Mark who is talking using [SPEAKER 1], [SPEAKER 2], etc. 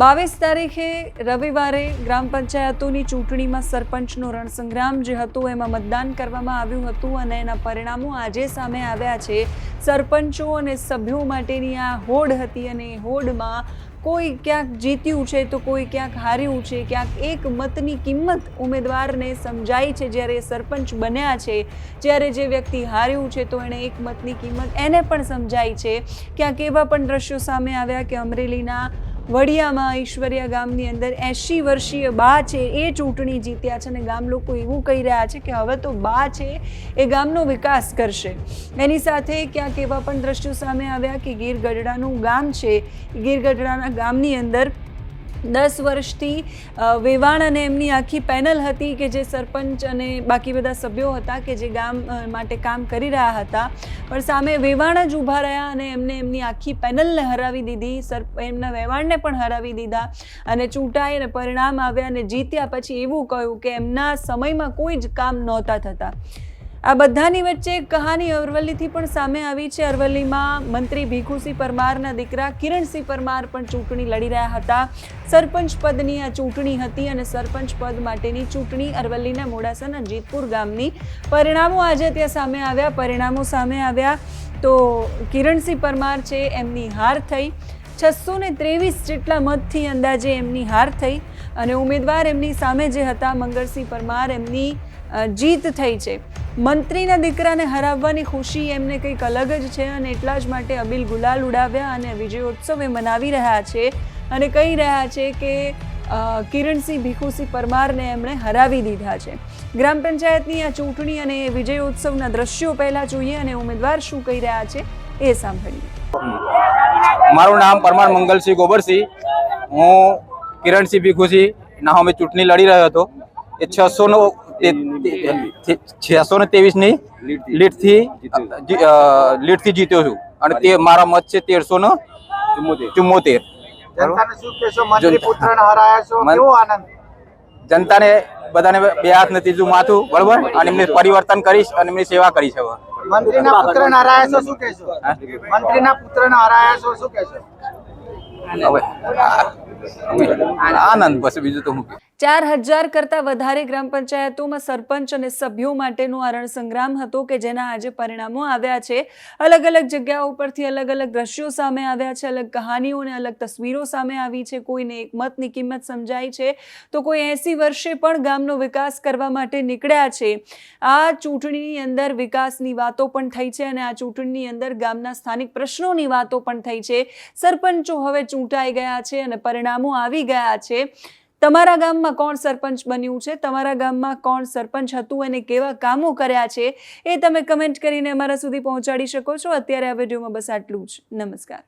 [SPEAKER 1] બાવીસ તારીખે રવિવારે ગ્રામ પંચાયતોની ચૂંટણીમાં સરપંચનો રણસંગ્રામ જે હતો, એમાં મતદાન કરવામાં આવ્યું હતું અને એના પરિણામો આજે સામે આવ્યા છે. સરપંચો અને સભ્યો માટેની આ હોડ હતી અને એ હોડમાં કોઈ ક્યાંક જીત્યું છે તો કોઈ ક્યાંક હાર્યું છે, ક્યાંક એક મતની કિંમત ઉમેદવારને સમજાય છે જ્યારે સરપંચ બન્યા છે. જ્યારે જે વ્યક્તિ હાર્યું છે તો એણે એક મતની કિંમત એને પણ સમજાય છે. ક્યાંક એવા પણ દ્રશ્યો સામે આવ્યા કે અમરેલીના વડિયામાં ઈશ્વરિયા ગામની અંદર એંશી વર્ષીય બા છે, એ ચૂંટણી જીત્યા છે અને ગામ લોકો એવું કહી રહ્યા છે કે હવે તો બા છે, એ ગામનો વિકાસ કરશે. એની સાથે ક્યાંક એવા પણ દ્રશ્યો સામે આવ્યા કે ગીર ગઢડાનું ગામ છે. ગીર ગઢડાના ગામની અંદર દસ વર્ષથી વેવાણ અને એમની આખી પેનલ હતી કે જે સરપંચ અને બાકી બધા સભ્યો હતા કે જે ગામ માટે કામ કરી રહ્યા હતા. પણ સામે વેવાણ જ ઊભા રહ્યા અને એમને એમની આખી પેનલને હરાવી દીધી. સર, એમના વેવાણને પણ હરાવી દીધા અને ચૂંટાઈ અને પરિણામ આવ્યા અને જીત્યા પછી એવું કહ્યું કે એમના સમયમાં કોઈ જ કામ નહોતા થતા. આ બધાની વચ્ચે એક કહાની અરવલ્લીથી પણ સામે આવી છે. અરવલ્લીમાં મંત્રી ભીખુસિંહ પરમારના દીકરા કિરણસિંહ પરમાર પણ ચૂંટણી લડી રહ્યા હતા. સરપંચ પદની આ ચૂંટણી હતી અને સરપંચ પદ માટેની ચૂંટણી અરવલ્લીના મોડાસાના જીતપુર ગામની પરિણામો આજે ત્યાં સામે આવ્યા. પરિણામો સામે આવ્યા તો કિરણસિંહ પરમાર છે એમની હાર થઈ. છસો ને ત્રેવીસ જેટલા મતથી અંદાજે એમની હાર થઈ અને ઉમેદવાર એમની સામે જે હતા, મંગળસિંહ પરમાર એમની જીત થઈ છે. મંત્રીના દીકરાને હરાવવાની ખુશી એમને કંઈક અલગ જ છે અને એટલા જ માટે અબિલ ગુલાલ ઉડાવ્યા અને વિજયોત્સવ એ મનાવી રહ્યા છે અને કહી રહ્યા છે કે કિરણસિંહ ભીખુસિંહ પરમારને એમણે હરાવી દીધા છે. ગ્રામ પંચાયતની આ ચૂંટણી અને વિજયોત્સવના દ્રશ્યો પહેલાં જોઈએ અને ઉમેદવાર શું કહી રહ્યા છે એ સાંભળીએ.
[SPEAKER 2] મારું નામ પરમાર મંગલસિંહ ગોબરસિંહ. હું કિરણસિંહ ભીખુસિંહ ના અમે ચૂંટણી લડી રહ્યો હતો. એ છસો ને છસો ને ત્રેવીસની લીડથી લીડથી જીત્યો છું. અને તે મારા મત છે તેરસો ને ચુમ્મોતેર
[SPEAKER 3] જનતાને શું કહેશો? મંત્રી
[SPEAKER 2] જનતા-
[SPEAKER 3] પુત્રને હરાયા છો?
[SPEAKER 2] મન-
[SPEAKER 3] કેવો આનંદ?
[SPEAKER 2] જનતાને બધાને બે હાથ નથી જો માથું બરોબર? અને એમને પરિવર્તન કરીશ અને એમની સેવા કરીશ હવે.
[SPEAKER 3] મંત્રીના પુત્રને હરાયા છો શું કહેશો? મંત્રીના પુત્રને હરાયા છો શું કહેશો?
[SPEAKER 2] હવે આનંદ પછી બીજું તો હું
[SPEAKER 1] ચાર હજાર કરતાં વધારે ગ્રામ પંચાયતોમાં સરપંચ અને સભ્યો માટેનો આ રણસંગ્રામ હતો કે જેના આજે પરિણામો આવ્યા છે. અલગ અલગ જગ્યાઓ પરથી અલગ અલગ દ્રશ્યો સામે આવ્યા છે, અલગ કહાનીઓ અને અલગ તસવીરો સામે આવી છે. કોઈને એક મતની કિંમત સમજાય છે. તો કોઈ એંસી વર્ષે પણ ગામનો વિકાસ કરવા માટે નીકળ્યા છે. આ ચૂંટણીની અંદર વિકાસની વાતો પણ થઈ છે અને આ ચૂંટણીની અંદર ગામના સ્થાનિક પ્રશ્નોની વાતો પણ થઈ છે. સરપંચો હવે ચૂંટાઈ ગયા છે અને પરિણામો આવી ગયા છે. તમારા ગામમાં કોણ સરપંચ બન્યું છે? તમારા ગામમાં કોણ સરપંચ હતું અને કેવા કામો કર્યા છે? એ તમે કમેન્ટ કરીને અમારા સુધી પહોંચાડી શકો છો. અત્યારે આ વિડીયોમાં બસ આટલું જ. નમસ્કાર.